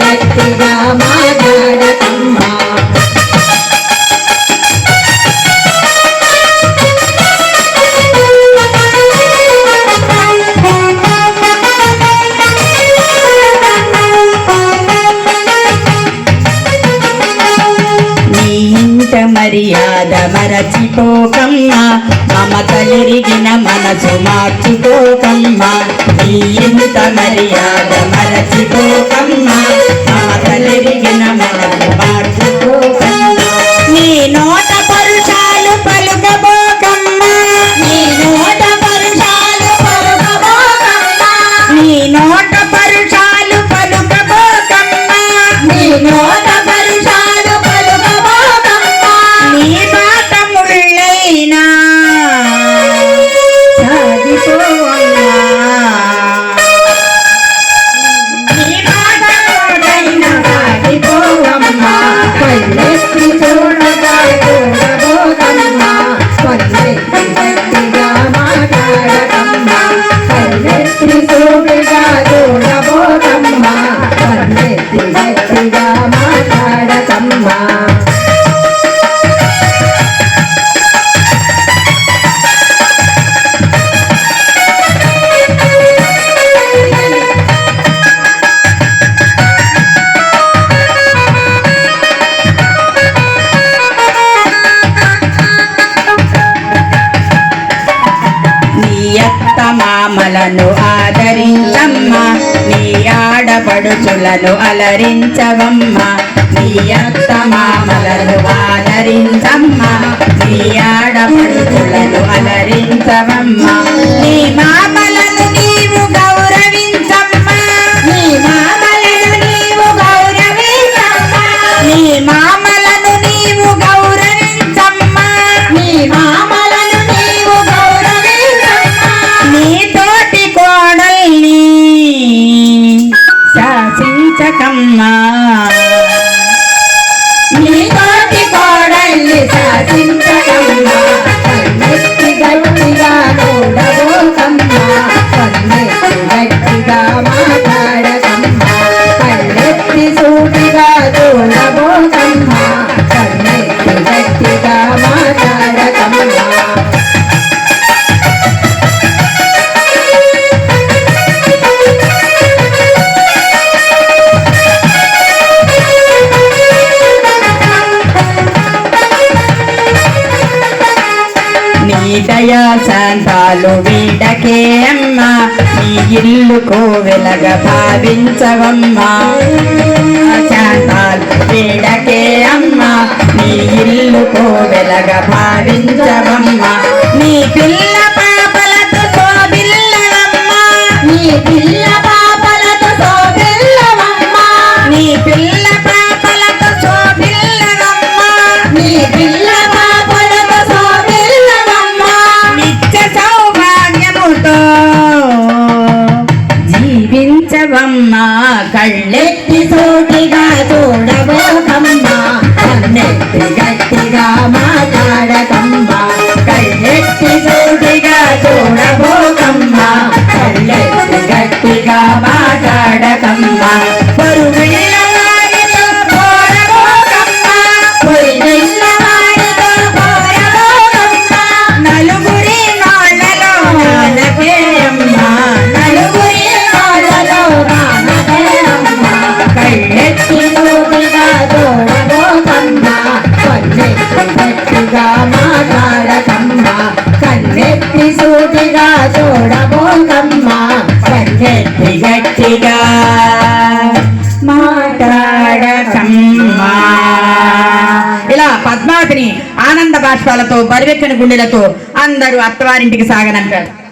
పన్నెత్తి గట్టిగా మర్యాద మరచిపోకమ్మా. మమతలిరిగిన మనసు మార్చుకోకమ్మా. ఈ ఇంట మర్యాద ఆడపడుచులను అలరించవమ్మా. నీ అత్త మామలను ఆదరించమ్మ. నీ ఆడపడుచులను అలరించవమ్మా. నీ మామల శాసించకమ్మా నీ ప్రాంతాలు శాంతాలు వీడకే అమ్మా ఈ ఇల్లు కోవెలగ భావించవమ్మా. శాంతాలు వీడకే అమ్మా నీ ఇల్లు కోవెలగ భావించవమ్మా. నీ పిల్ల కళ్ళెత్తి సోటిగా చూడబోకమ్మా కన్నెత్తి గట్టిగా మాట్లాడకమ్మా బరివెక్కిన గుండెలతో అందరూ అత్తవారింటికి సాగనంటారు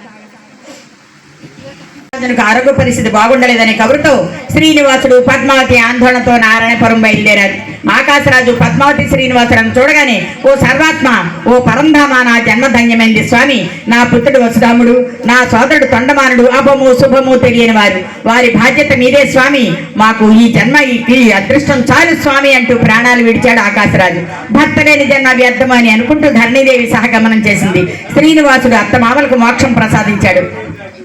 రాజునకు ఆరోగ్య పరిస్థితి బాగుండలేదనే కబురుతో శ్రీనివాసుడు పద్మావతి ఆందోళనతో నారాయణపురం బయలుదేరారు ఆకాశరాజు పద్మావతి శ్రీనివాసులను చూడగానే ఓ సర్వాత్మ ఓ పరంధామ నా జన్మధన్యమైంది స్వామి. నా పుత్రుడు వసుధాముడు నా సోదరుడు తొండమానుడు అభము శుభము తెలియని వారు. వారి బాధ్యత మీదే స్వామి. మాకు ఈ జన్మ ఈ అదృష్టం చాలు స్వామి అంటూ ప్రాణాలు విడిచాడు ఆకాశరాజు. భర్త లేని జన్మ వ్యర్థమని అనుకుంటూ ధరణీదేవి సహగమనం చేసింది. శ్రీనివాసుడు అత్తమామలకు మోక్షం ప్రసాదించాడు.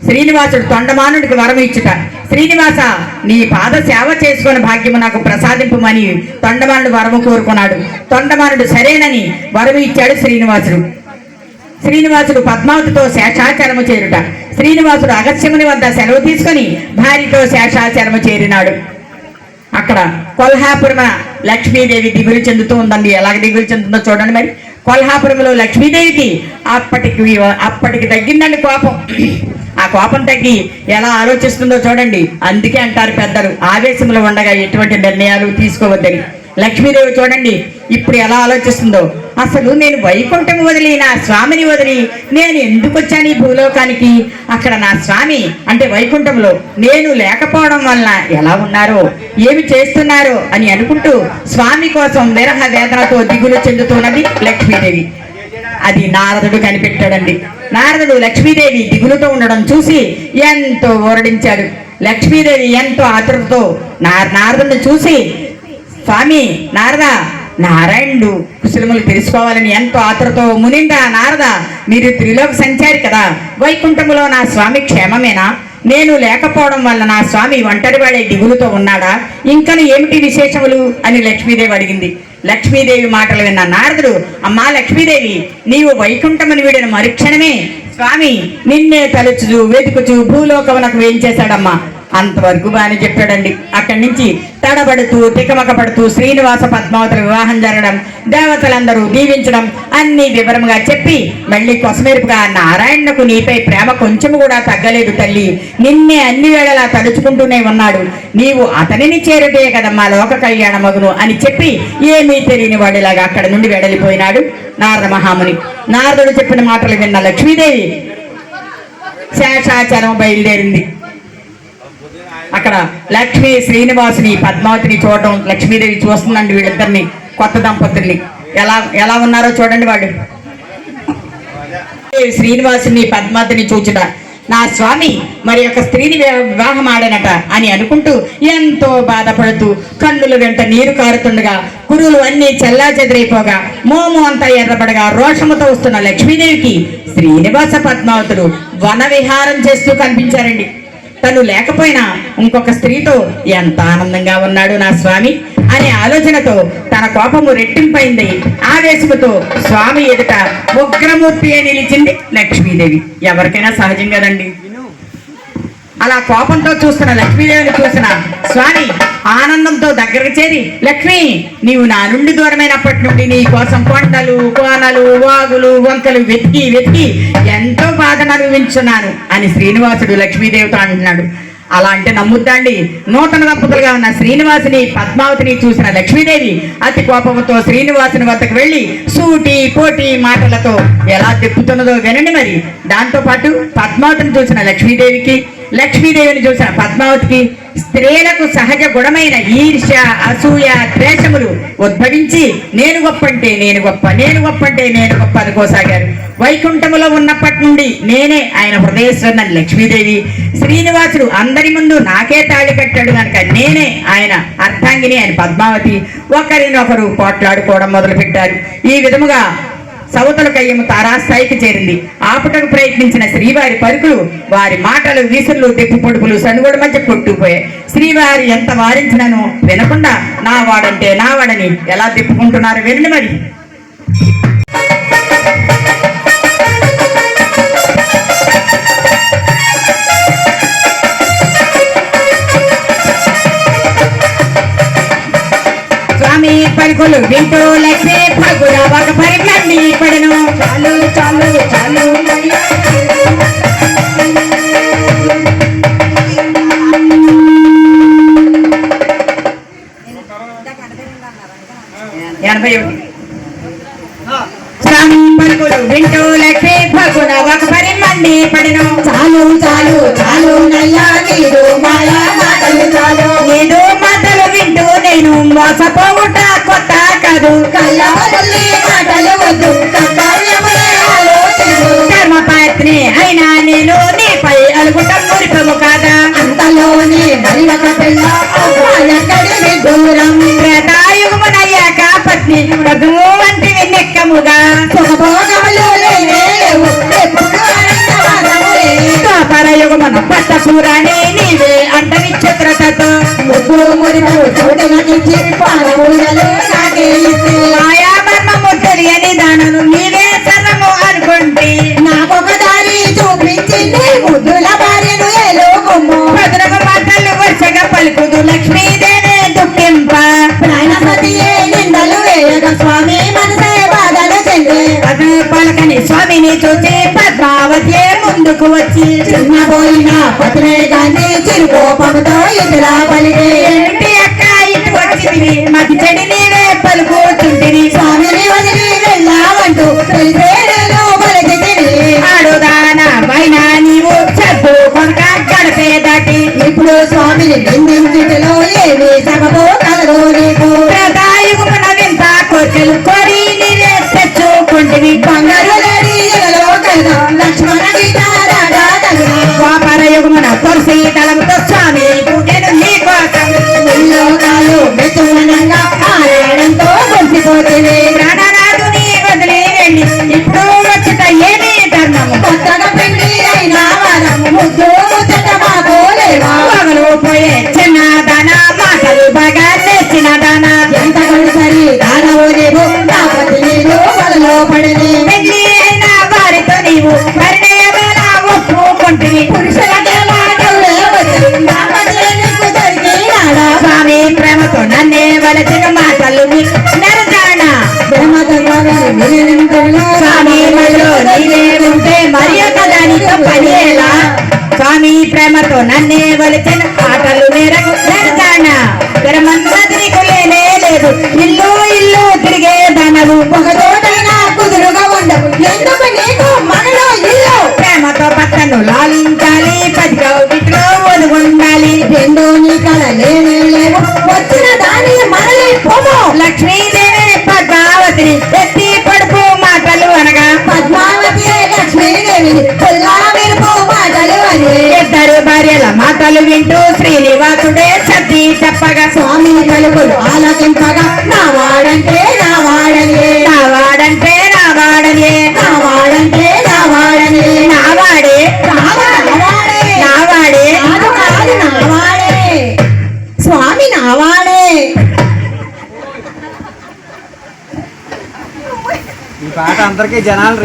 శ్రీనివాసుడు తొండమానుడికి వరం ఇచ్చుట. శ్రీనివాస నీ పాద సేవ చేసుకుని భాగ్యము నాకు ప్రసాదింపమని తొండమానుడు వరము కోరుకున్నాడు. తొండమానుడు సరేనని వరము ఇచ్చాడు శ్రీనివాసుడు. శ్రీనివాసుడు పద్మావతితో శేషాచరము చేరుట. శ్రీనివాసుడు అగస్యముని వద్ద సెలవు తీసుకుని భార్యతో శేషాచరము చేరినాడు. అక్కడ కొల్హాపురం లక్ష్మీదేవి దిగులు చెందుతూ ఉందండి. ఎలాగ దిగులు చెందుతుందో చూడండి మరి. కొల్హాపురంలో లక్ష్మీదేవికి అప్పటికి అప్పటికి తగ్గిందండి కోపం. ఆ కోపం తగ్గి ఎలా ఆలోచిస్తుందో చూడండి. అందుకే అంటారు పెద్దలు ఆవేశంలో ఉండగా ఎటువంటి నిర్ణయాలు తీసుకోవద్దని. లక్ష్మీదేవి చూడండి ఇప్పుడు ఎలా ఆలోచిస్తుందో. అసలు నేను వైకుంఠం వదిలి నా స్వామిని వదిలి నేను ఎందుకు వచ్చాను ఈ భూలోకానికి? అక్కడ నా స్వామి అంటే వైకుంఠంలో నేను లేకపోవడం వలన ఎలా ఉన్నారో? ఏమి చేస్తున్నారో? అని అనుకుంటూ స్వామి కోసం విరహ వేదనతో దిగులు చెందుతున్నది లక్ష్మీదేవి. అది నారదుడు కనిపెట్టాడండి. నారదుడు లక్ష్మీదేవి దిగులుతో ఉండడం చూసి ఎంతో ఓరడించాడు. లక్ష్మీదేవి ఎంతో ఆతృతతో నా నారదుడిని చూసి స్వామి నారద నారాయణుడు కుశలములు తెలుసుకోవాలని ఎంతో ఆతృతో మునిందా నారద మీరు త్రిలోక సంచారి కదా. వైకుంఠములో నా స్వామి క్షేమమేనా? నేను లేకపోవడం వల్ల నా స్వామి ఒంటరివాడే దిగులుతో ఉన్నాడా? ఇంకను ఏమిటి విశేషములు? అని లక్ష్మీదేవి అడిగింది. లక్ష్మీదేవి మాటలు విన్న నారదుడు అమ్మా లక్ష్మీదేవి నీవు వైకుంఠమని వీడిన మరుక్షణమే స్వామి నిన్నే తలుచుచు వెతుకుచు భూలోకమునకు వేయించేశాడమ్మా. అంతవరకు బాగానే చెప్పాడండి. అక్కడి నుంచి తడబడుతూ తికమక పడుతూ శ్రీనివాస పద్మావతుల వివాహం జరగడం దేవతలందరూ దీవించడం అన్ని వివరంగా చెప్పి మళ్ళీ కొసమెరుపుగా నారాయణకు నీపై ప్రేమ కొంచెం కూడా తగ్గలేదు తల్లి. నిన్నే అన్ని వేళలా తలుచుకుంటూనే ఉన్నాడు. నీవు అతనిని చేరుటే కదమ్మా లోక కళ్యాణ మగును అని చెప్పి ఏమీ తెలియని వాడిలాగా అక్కడ నుండి వెడలిపోయినాడు. నారద మహాముని నారదుడు చెప్పిన మాటలు విన్న లక్ష్మీదేవి శేషాచలం బయలుదేరింది. అక్కడ లక్ష్మి శ్రీనివాసుని పద్మావతిని చూడటం లక్ష్మీదేవి చూస్తుందండి వీళ్ళిద్దరిని కొత్త దంపతుల్ని. ఎలా ఎలా ఉన్నారో చూడండి వాడు శ్రీనివాసుని పద్మావతిని చూచుట. నా స్వామి మరి యొక్క స్త్రీని వివాహం ఆడనట అని అనుకుంటూ ఎంతో బాధపడుతూ కన్నుల వెంట నీరు కారుతుండగా గురువులు అన్ని చెల్లా చెదిరైపోగా మోము అంతా ఎర్రబడగా రోషముతో వస్తున్న లక్ష్మీదేవికి శ్రీనివాస పద్మావతుడు వన విహారం చేస్తూ కనిపించారండి. తను లేకపోయినా ఇంకొక స్త్రీతో ఎంత ఆనందంగా ఉన్నాడు నా స్వామి అనే ఆలోచనతో తన కోపము రెట్టింపైంది. ఆవేశముతో స్వామి ఎదుట ఉగ్రమూర్తి అని నిలిచింది లక్ష్మీదేవి. ఎవరికైనా సహజం కదండి. అలా కోపంతో చూస్తున్న లక్ష్మీదేవిని చూసిన స్వామి ఆనందంతో దగ్గరకు చేరి లక్ష్మి నీవు నా నుండి దూరమైనప్పటి నుండి నీ కోసం కొండలు కోనలు వాగులు వంకలు వెతికి వెతికి ఎంతో బాధను అనుభవించున్నాను అని శ్రీనివాసుడు లక్ష్మీదేవితో అంటున్నాడు. అలా అంటే నమ్ముద్దండి. నూతన దంపతులుగా ఉన్న శ్రీనివాసుని పద్మావతిని చూసిన లక్ష్మీదేవి అతి కోపంతో శ్రీనివాసుని వద్దకు వెళ్ళి సూటి పోటీ మాటలతో ఎలా తిప్పుతున్నదో వినండి మరి. దాంతో పాటు పద్మావతిని చూసిన లక్ష్మీదేవికి లక్ష్మీదేవిని చూసిన పద్మావతికి స్త్రీలకు సహజ గుణమైన ఈర్ష్య అసూయ ద్వేషములు ఉద్భవించి నేను గొప్పంటే నేను గొప్ప నేను గొప్పంటే నేను గొప్ప అనుకోసాగారు వైకుంఠములో ఉన్నప్పటి నుండి నేనే ఆయన హృదయేశ్వరుని లక్ష్మీదేవి. శ్రీనివాసుడు అందరి ముందు నాకే తాళి కట్టాడు కనుక నేనే ఆయన అర్థాంగిని ఆయన పద్మావతి. ఒకరినొకరు పోట్లాడుకోవడం మొదలుపెట్టారు. ఈ విధముగా సవతల కయ్యము తారాస్థాయికి చేరింది. ఆపుటకు ప్రయత్నించిన శ్రీవారి పరుకులు వారి మాటలు విసులు తెప్పు పొడుపులు సనుగుడు మధ్య కొట్టుకుపోయాయి. శ్రీవారి ఎంత వారించినను వినకుండా నా వాడంటే నా వాడని ఎలా తిప్పుకుంటున్నారు వినండి మరి. పలుకులు వింటూ లక్ష్మీ పలుకుల ఒక పరిగణి పడను. చాలు చాలు చాలు. మురిపు చూడగనిచ్చి పాలములలో మాయా మర్మము తెలియని దానను నీవే సర్వము అనుకుంటే నాకొక దారి చూపించింది ముద్దుల భార్యను మాటలు వరుసగా పలుకుదు దుఃఖింప ప్రాణపతియే నిందలు స్వామి మనసే చెందే పలకని స్వామిని చూసి పద్మావతి ముందుకు వచ్చి చిన్నపోయిన పత్రే గాంధీ చిరుకోపంతో ఇతరా పలికే వచ్చింది నీవే పలుకుతుంటిని స్వామిని వదిలి వెళ్ళావంటూ తెలిసే పలికితిని ఆడుదాన పైన నీవు చదువు కొనక దాటి. ఇప్పుడు స్వామిని నిందించుటలో నీవు పెళ్ళి అయిన వారితో నీవు పరిణయమైన ఒప్పుకుంటుంది పురుషులకే స్వామి ప్రేమతో నన్నే వలచిన మాటలు నీకు స్వామి మళ్ళీ నీవే ఉంటే మరి ఒక దానితో పనియేలా స్వామి ప్రేమతో నన్నే వలచిన ఇద్దరు భార్యల మాటలు వింటూ శ్రీనివాసుడే సర్ది చెప్పగా స్వామి పలుకులు ఆలకింపగా నా వాడంటే నా వాడని నా వాడంటే నా వాడనే నా వాడంటే నా వాడని నా వాడే. నా వాడే. నా వాడే. స్వామి నా వాడే. ఈ పాట అందరికీ జనాలు